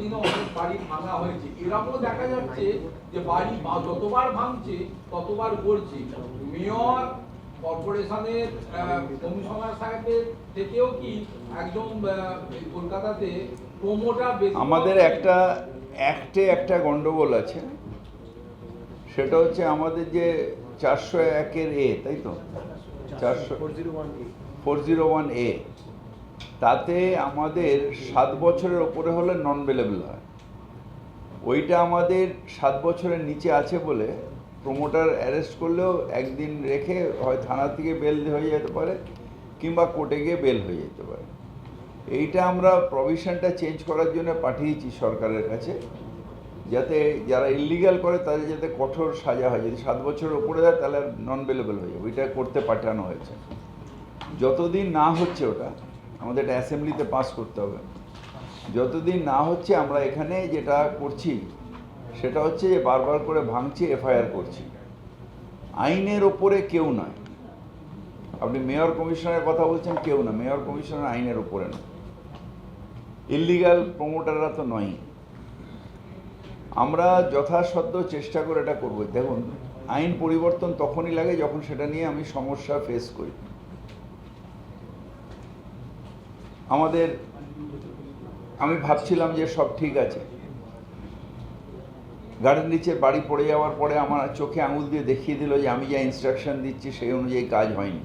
দিনে অনেক বাড়ি ভাঙা হয়েছে। এরকমও দেখা যাচ্ছে যে বাড়ি যতবার ভাঙছে ততবার গড়ছে। মেয়র কর্পোরেশনের কমিশনার সাহেবের থেকেও কি একদম কলকাতাতে প্রমোটার আমাদের একটা অ্যাক্টে একটা গন্ডগোল আছে। সেটা হচ্ছে আমাদের যে চারশো একের এ তাই তো? চারশো ফোর জিরো ওয়ান এ। তাতে আমাদের সাত বছরের ওপরে হলে নন বেলেবল হয়। ওইটা আমাদের সাত বছরের নিচে আছে বলে প্রোমোটার অ্যারেস্ট করলেও একদিন রেখে হয় থানা থেকে বেল হয়ে যেতে পারে কিংবা কোর্টে গিয়ে বেল হয়ে যেতে পারে। এইটা আমরা প্রভিশনটা চেঞ্জ করার জন্য পাঠিয়েছি সরকারের কাছে, যাতে যারা ইলিগাল করে তাদের যাতে কঠোর সাজা হয়। যদি সাত বছরের উপরে যায় তাহলে নন বেলেবল হয়ে যাবে। ওইটা করতে পাঠানো হয়েছে। যতদিন না হচ্ছে ওটা আমাদের এটা অ্যাসেম্বলিতে পাস করতে হবে। যতদিন না হচ্ছে আমরা এখানে যেটা করছি, সেটা হচ্ছে যে বারবার করে ভাঙছি এফআইআর করছি। আইনের ওপরে কেউ নয়। আপনি মেয়র কমিশনের কথা বলছেন, কেউ না। মেয়র কমিশনার আইনের উপরে না। ইলিগাল প্রমোটাররা তো নয় আমরা যথাসাধ্য চেষ্টা করে এটা করব। দেখুন, আইন পরিবর্তন তখনই লাগে যখন সেটা নিয়ে আমি সমস্যা ফেস করি। আমাদের, আমি ভাবছিলাম যে সব ঠিক আছে। গাড়ির নিচে বাড়ি পড়ে যাওয়ার পরে আমার চোখে আঙুল দিয়ে দেখিয়ে দিল যে আমি যা ইনস্ট্রাকশন দিচ্ছি সেই অনুযায়ী কাজ হয়নি।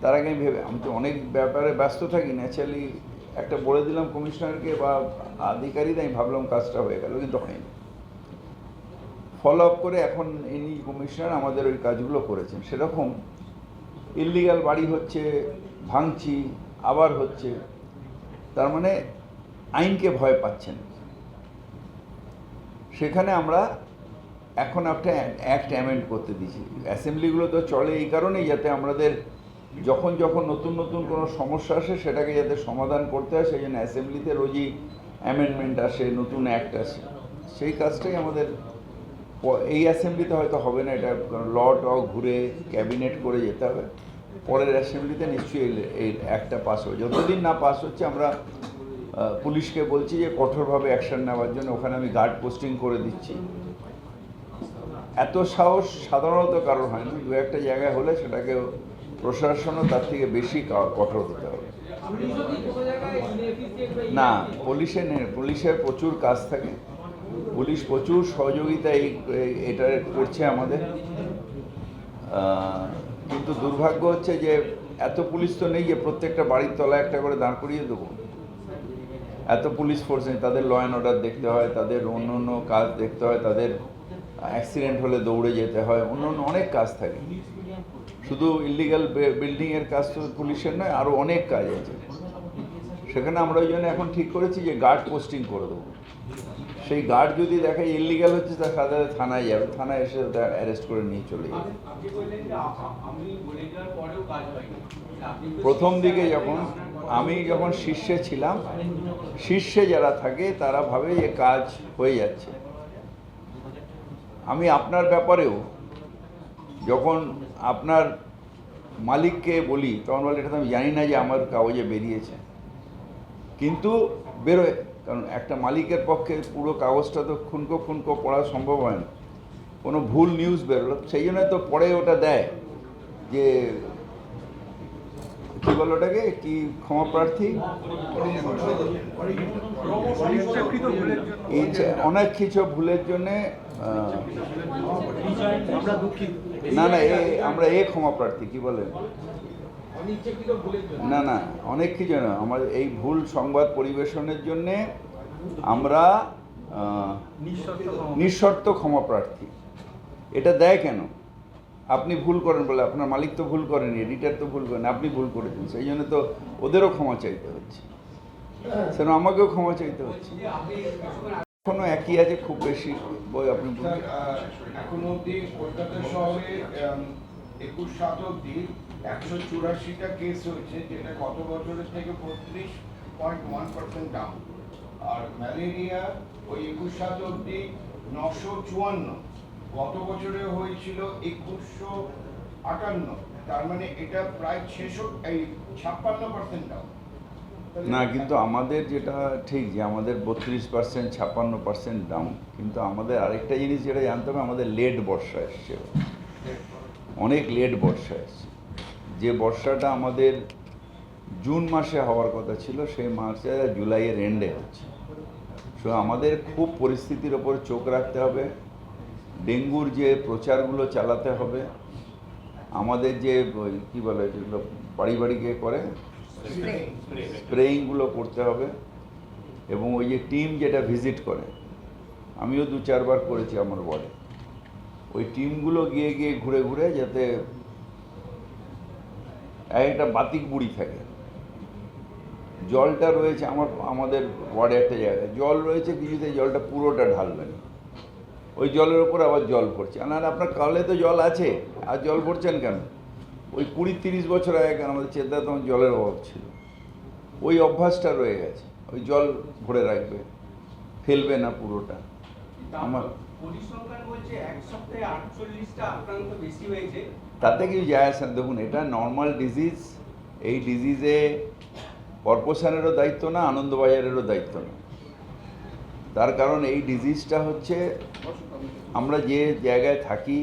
তার আগে আমি ভেবে, আমি তো অনেক ব্যাপারে ব্যস্ত থাকি ন্যাচারালি একটা বলে দিলাম কমিশনারকে বা আধিকারিক আমি ভাবলাম কাজটা হয়ে গেল, কিন্তু হয়নি। ফলো আপ করে এখন ইনি কমিশনার আমাদের ওই কাজগুলো করেছেন। সেরকম ইলিগাল বাড়ি হচ্ছে ভাঙছি আবার হচ্ছে, তার মানে আইনকে ভয় পাচ্ছেন। সেখানে আমরা এখন একটা অ্যাক্ট অ্যামেন্ড করতে দিয়েছি। অ্যাসেম্বলিগুলো তো চলে এই কারণেই যাতে আমাদের যখন যখন নতুন নতুন কোনো সমস্যা আসে, সেটাকে যাতে সমাধান করতে হয়, সেই জন্য অ্যাসেম্বলিতে রোজই অ্যামেন্ডমেন্ট আসে, নতুন অ্যাক্ট আসে। সেই কাজটাই আমাদের এই অ্যাসেম্বলিতে হয়তো হবে না, এটা ল ট ঘুরে ক্যাবিনেট করে যেতে হবে। পরের অ্যাসেম্বলিতে নিশ্চয়ই এই- অ্যাক্টটা পাস হবে। যতদিন না পাস হচ্ছে, আমরা পুলিশকে বলছি যে কঠোরভাবে অ্যাকশন নেওয়ার জন্য ওখানে আমি গার্ড পোস্টিং করে দিচ্ছি। এত সাহস সাধারণত কারণ হয় না। দু একটা জায়গায় হলে সেটাকে প্রশাসনও তার থেকে বেশি কঠোর হতে হবে। পুলিশ না inactive পুলিশের প্রচুর কাজ থাকে। পুলিশ প্রচুর সহযোগিতা এই এটা করছে আমাদের। কিন্তু দুর্ভাগ্য হচ্ছে যে এত পুলিশ তো নেই যে প্রত্যেকটা বাড়ির তলায় একটা করে দাঁড় করিয়ে দেবো। এত পুলিশ ফোর্স নেই, তাদের ল অ্যান্ড অর্ডার দেখতে হয়, তাদের অন্য অন্য কাজ দেখতে হয়, তাদের অ্যাক্সিডেন্ট হলে দৌড়ে যেতে হয়, অন্য অন্য অনেক কাজ থাকে। শুধু ইলিগাল বিল্ডিংয়ের কাজ তো পুলিশের নয় আরও অনেক কাজ আছে। সেখানে আমরা ওই জন্য এখন ঠিক করেছি যে গার্ড পোস্টিং করে দেবো। সেই গার্ড যদি দেখে ইলিগাল হচ্ছে তার সাথে থানায় যাবে। থানায় এসে অ্যারেস্ট করে নিয়ে চলে যাবে। প্রথম দিকে যখন আমি যখন শীর্ষে ছিলাম শীর্ষে যারা থাকে তারা ভাবে যে কাজ হয়ে যাচ্ছে। আমি আপনার ব্যাপারেও যখন আপনার মালিককে বলি তখন বলে এটা তো আমি জানি না যে আমার কাগজে বেরিয়েছে। কিন্তু বেরোয় কারণ একটা মালিকের পক্ষে পুরো কাগজটা তো খুনকো খুনকো পড়া সম্ভব হয় না। কোনো ভুল নিউজ বেরোলো সেই জন্য তো পরে ওটা দেয় যে কি বলো ওটাকে কি ক্ষমা প্রার্থী? অনেক কিছু ভুলের জন্যে না না এ আমরা এ ক্ষমা প্রার্থী কি বলেন না না অনেক কিছু না আমার এই ভুল সংবাদ পরিবেশনের জন্যে আমরা নিঃশর্ত ক্ষমা প্রার্থী। এটা দেয় কেন? আপনি ভুল করেন বলে আপনার মালিক তো ভুল করেন এডিটার তো ভুল করেন আপনি ভুল করেছেন সেই জন্য তো ওদেরও ক্ষমা চাইতে হচ্ছে। সেরকম আমাকেও ক্ষমা চাইতে হচ্ছে। এখনও একই আছে খুব বেশি বই আপনি এখন অবধি কলকাতা শহরে একুশ সাত অবধি একশো চুরাশিটা কেস হয়েছে যেটা গত বছরের থেকে বত্রিশ পয়েন্ট ওয়ান পার্সেন্ট ডাউন আর ম্যালেরিয়া ওই একুশ সাত অবধি নশো চুয়ান্ন গত বছরে হয়েছিল একুশশো আটান্ন তার মানে এটা প্রায় ছেষট্টি এই ছাপ্পান্ন পার্সেন্ট ডাউন না কিন্তু আমাদের যেটা ঠিক যে আমাদের বত্রিশ পার্সেন্ট ছাপ্পান্ন পার্সেন্ট ডাউন কিন্তু আমাদের আরেকটা জিনিস যেটা জানতে হবে আমাদের লেট বর্ষা এসছে। অনেক লেট বর্ষা এসছে। যে বর্ষাটা আমাদের জুন মাসে হওয়ার কথা ছিল, সেই মাসে জুলাইয়ের এন্ডে হচ্ছে। সো আমাদের খুব পরিস্থিতির ওপর চোখ রাখতে হবে। ডেঙ্গুর যে প্রচারগুলো চালাতে হবে, আমাদের যে, কী বলে যেগুলো বাড়ি বাড়ি গিয়ে করে স্প্রেইংগুলো করতে হবে এবং ওই যে টিম যেটা ভিজিট করে, আমিও দু চারবার করেছি আমার ওয়ার্ডে ওই টিমগুলো গিয়ে গিয়ে ঘুরে ঘুরে যাতে এক একটা বাতিক বুড়ি থাকে। জলটা রয়েছে আমার আমাদের ওয়ার্ডে একটা জায়গায়। জল রয়েছে কিছুতে জলটা পুরোটা ঢালবে না ওই জলের ওপর আবার জল পড়ছে। আর না আপনার কালে তো জল আছে। আর জল পড়ছেন কেন? ওই কুড়ি তিরিশ বছর আগে কেন আমাদের চেদ্দা তখন জলের অভাব ছিল। ওই অভ্যাসটা রয়ে গেছে। ওই জল ভরে রাখবে। ফেলবে না পুরোটা। আমার তাতে কিছু যায় আসে? দেখুন, এটা নর্মাল ডিজিজ এই ডিজিজে কর্পোরেশনেরও দায়িত্ব না, আনন্দবাজারেরও দায়িত্ব না। তার কারণ এই ডিজিজটা হচ্ছে, আমরা যে জায়গায় থাকি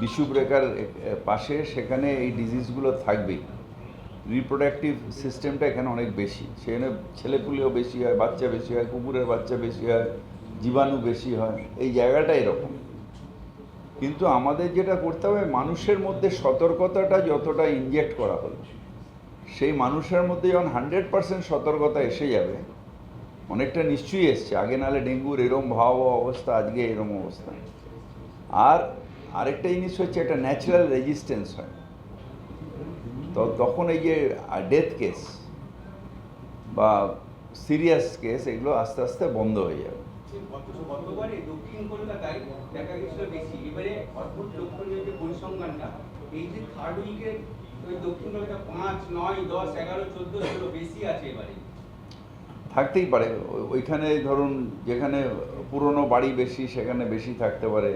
বিশুব্রেকার পাশে, সেখানে এই ডিজিজগুলো থাকবেই। রিপ্রোডাক্টিভ সিস্টেমটা এখানে অনেক বেশি। সেখানে ছেলেপুলেও বেশি হয়, বাচ্চা বেশি হয়, কুকুরের বাচ্চা বেশি হয়। জীবাণু বেশি হয়। এই জায়গাটা এরকম। কিন্তু আমাদের যেটা করতে হবে, মানুষের মধ্যে সতর্কতাটা যতটা ইনজেক্ট করা হলো, সেই মানুষের মধ্যে যখন হান্ড্রেড পার্সেন্ট সতর্কতা এসে যাবে, অনেকটা নিশ্চয়ই এসছে। আগে নাহলে ডেঙ্গুর এরম ভয়াবহ অবস্থা, আজকে এরম অবস্থা। আর আরেকটা জিনিস হচ্ছে, একটা ন্যাচারাল রেজিস্ট্যান্স হয়। তো তখন এই যে ডেথ কেস বা সিরিয়াস কেস এগুলো আস্তে আস্তে বন্ধ হয়ে যাবে। গতবারে দক্ষিণ কলকাতায় দেখা গেছিল বেশি। এবারে অদ্ভুত লক্ষণীয় যে পরিসংখ্যানটা, এই যে থার্ড উইকে ওই দক্ষিণ কলকাতা পাঁচ, নয়, দশ, এগারো, চোদ্দ ষোলো বেশি আছে এবারে। থাকতেই পারে। ওইখানে ধরুন, যেখানে পুরনো বাড়ি বেশি, সেখানে বেশি থাকতে পারে।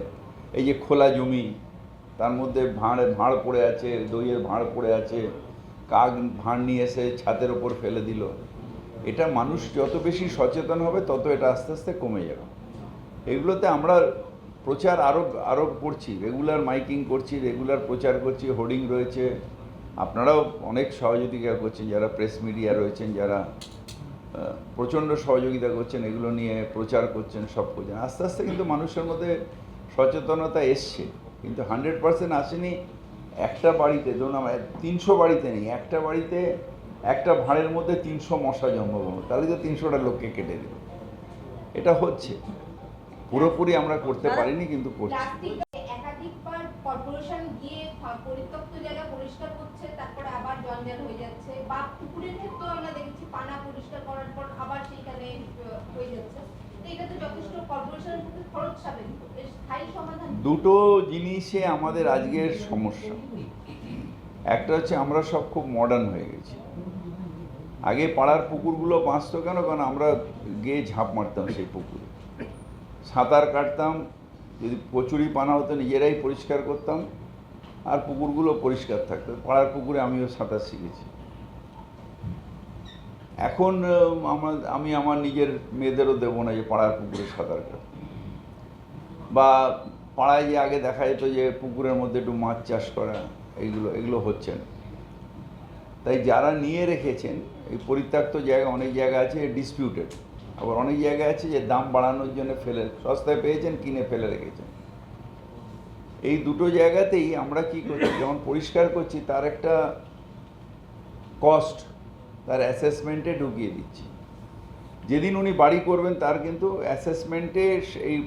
এই যে খোলা জমি, তার মধ্যে ভাঁড় ভাঁড় পড়ে আছে, দইয়ের ভাঁড় পড়ে আছে, কাক ভাঁড় নিয়ে এসে ছাদের ওপর ফেলে দিল। এটা মানুষ যত বেশি সচেতন হবে, তত এটা আস্তে আস্তে কমে যাবে। এগুলোতে আমরা প্রচার আরও আরও করছি রেগুলার মাইকিং করছি রেগুলার প্রচার করছি হোর্ডিং রয়েছে। আপনারাও অনেক সহযোগিতা করছেন, যারা প্রেস মিডিয়া রয়েছেন, যারা প্রচণ্ড সহযোগিতা করছেন, এগুলো নিয়ে প্রচার করছেন, সব করছেন। আস্তে আস্তে কিন্তু মানুষের মধ্যে সচেতনতা এসছে, কিন্তু হান্ড্রেড পার্সেন্ট আসেনি একটা বাড়িতে, ধরুন আমার তিনশো বাড়িতে নেই, একটা বাড়িতে একটা ভাঁড়ের মধ্যে তিনশো মশা জন্মগ্রহণ তাহলে তো তিনশোটা লোককে কেটে দেবে এটা হচ্ছে। পুরোপুরি আমরা করতে পারিনি কিন্তু করছি। কর্পোরেশন গিয়ে পরিত্যক্ত জায়গা পরিষ্কার করছে তারপরে আবার জঞ্জাল হয়ে যাচ্ছে। বা পুকুরের ক্ষেত্রেও আমরা দেখেছি পানা পরিষ্কার করার পর আবার সেইখানে হয়ে যাচ্ছে। তো এটা তো যথেষ্ট কর্পোরেশনের পক্ষে খরচ সাপেক্ষ। এর স্থায়ী সমাধান কি? দুটো জিনিসে আমাদের আজকের সমস্যা। একটা হচ্ছে আমরা সব খুব মডার্ন হয়ে গেছি। আগে পাড়ার পুকুরগুলো বাঁচতো কেন? কারণ আমরা গিয়ে ঝাঁপ মারতাম সেই পুকুরে। সাঁতার কাটতাম, যদি কচুরি পানা হতো নিজেরাই পরিষ্কার করতাম, আর পুকুরগুলো পরিষ্কার থাকতো। পাড়ার পুকুরে আমিও সাঁতার শিখেছি। এখন আমার, আমি আমার নিজের মেয়েদেরও দেবো না যে পাড়ার পুকুরে সাঁতার কাটতে বা পাড়ায় যে আগে দেখা যেত যে পুকুরের মধ্যে একটু মাছ চাষ করা এইগুলো, এগুলো হচ্ছে না তাই যারা নিয়ে রেখেছেন, এই পরিত্যক্ত জায়গা, অনেক জায়গা আছে ডিসপিউটেড আবার অনেক জায়গা আছে যে দাম বাড়ানোর জন্য ফেলে, সস্তায় পেয়েছেন, কিনে ফেলে রেখেছেন। এই দুটো জায়গাতেই আমরা কি করছি, যেমন পরিষ্কার করছি, তার একটা কস্ট তার অ্যাসেসমেন্টে ঢুকিয়ে দিচ্ছি। যেদিন উনি বাড়ি করবেন, তার কিন্তু অ্যাসেসমেন্টে এই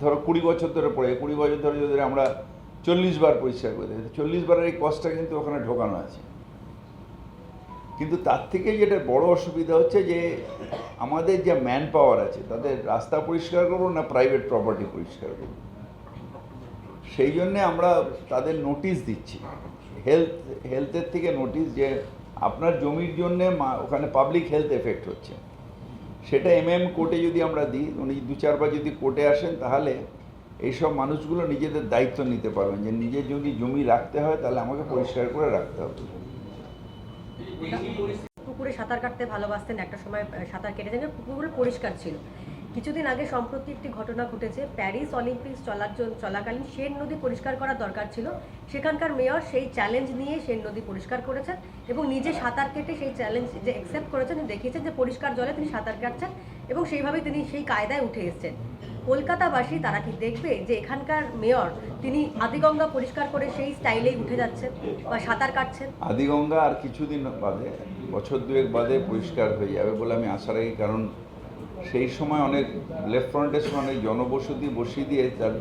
ধরো কুড়ি বছর ধরে পড়ে কুড়ি বছর ধরে যদি আমরা চল্লিশ বার পরিষ্কার করে দিই চল্লিশ বারের এই কষ্টটা কিন্তু ওখানে ঢোকানো আছে। কিন্তু তার থেকে যেটা বড় অসুবিধা হচ্ছে যে, আমাদের যে ম্যান পাওয়ার আছে, তাদের রাস্তা পরিষ্কার করব না প্রাইভেট প্রপার্টি পরিষ্কার করব সেই জন্যে আমরা তাদের নোটিশ দিচ্ছি। হেলথ হেলথের থেকে নোটিশ যে, আপনার জমির জন্যে ওখানে পাবলিক হেলথ এফেক্ট হচ্ছে। সেটা এম এম কোর্টে যদি আমরা দিই, উনি দু চারবার যদি কোর্টে আসেন, তাহলে এইসব মানুষগুলো নিজেদের দায়িত্ব নিতে পারবেন যে নিজের যদি জমি রাখতে হয়, তাহলে আমাকে পরিষ্কার করে রাখতে হবে। পুকুরে সাঁতার কাটতে ভালোবাসতেন, একটা সময় সাঁতার কেটেছেন পুকুরগুলো পরিষ্কার ছিল। কিছুদিন আগে সম্প্রতি একটি ঘটনা ঘটেছে। প্যারিস অলিম্পিক্স চলার চলাকালীন সেন নদী পরিষ্কার করার দরকার ছিল। সেখানকার মেয়র সেই চ্যালেঞ্জ নিয়ে সেন নদী পরিষ্কার করেছেন এবং নিজে সাঁতার কেটে সেই চ্যালেঞ্জ যে অ্যাকসেপ্ট করেছেন, দেখিয়েছেন যে পরিষ্কার জলে তিনি সাঁতার কাটছেন এবং সেইভাবেই তিনি সেই কায়দায় উঠে এসেছেন। কলকাতাবাসী তারা কি দেখবে যে এখানকার মেয়র তিনি আদিগঙ্গা পরিষ্কার করে সেই স্টাইলেই উঠে যাচ্ছেন বা সাঁতার কাটছেন? আদিগঙ্গা আর কিছুদিন বাদে, বছর দুয়েক বাদে পরিষ্কার হয়ে যাবে বলে আমি আশা রাখি, কারণ সেই সময় অনেক লেফট ফ্রন্টের সময় অনেক জনবসতি বসিয়ে দিয়ে তার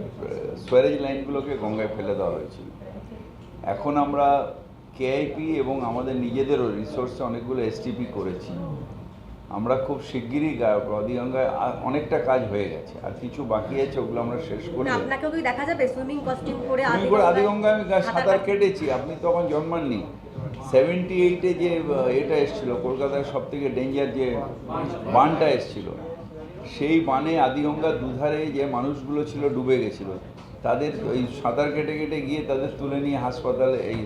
সোয়ারেজ লাইনগুলোকে গঙ্গায় ফেলে দেওয়া হয়েছিল। এখন আমরা কেআইপি এবং আমাদের নিজেদেরও রিসোর্সে অনেকগুলো এসটিপি করেছি। আমরা খুব শিগগিরই আদিগঙ্গায় অনেকটা কাজ হয়ে গেছে। আর কিছু বাকি আছে ওগুলো আমরা শেষ করে না আপনাকেও কি দেখা যাবে? সুইমিং কস্টিউম করে তুমি করে আদিগঙ্গা আমি সাঁতার কেটেছি আপনি তখন জন্মাননি। সেভেন্টি এইটে যে এটা এসেছিল কলকাতার সব থেকে ডেঞ্জার যে বানটা এসেছিল সেই বানে আদিগঙ্গার দুধারে যে মানুষগুলো ছিল ডুবে গেছিল তাদের ওই সাঁতার কেটে কেটে গিয়ে তাদের তুলে নিয়ে হাসপাতালে এই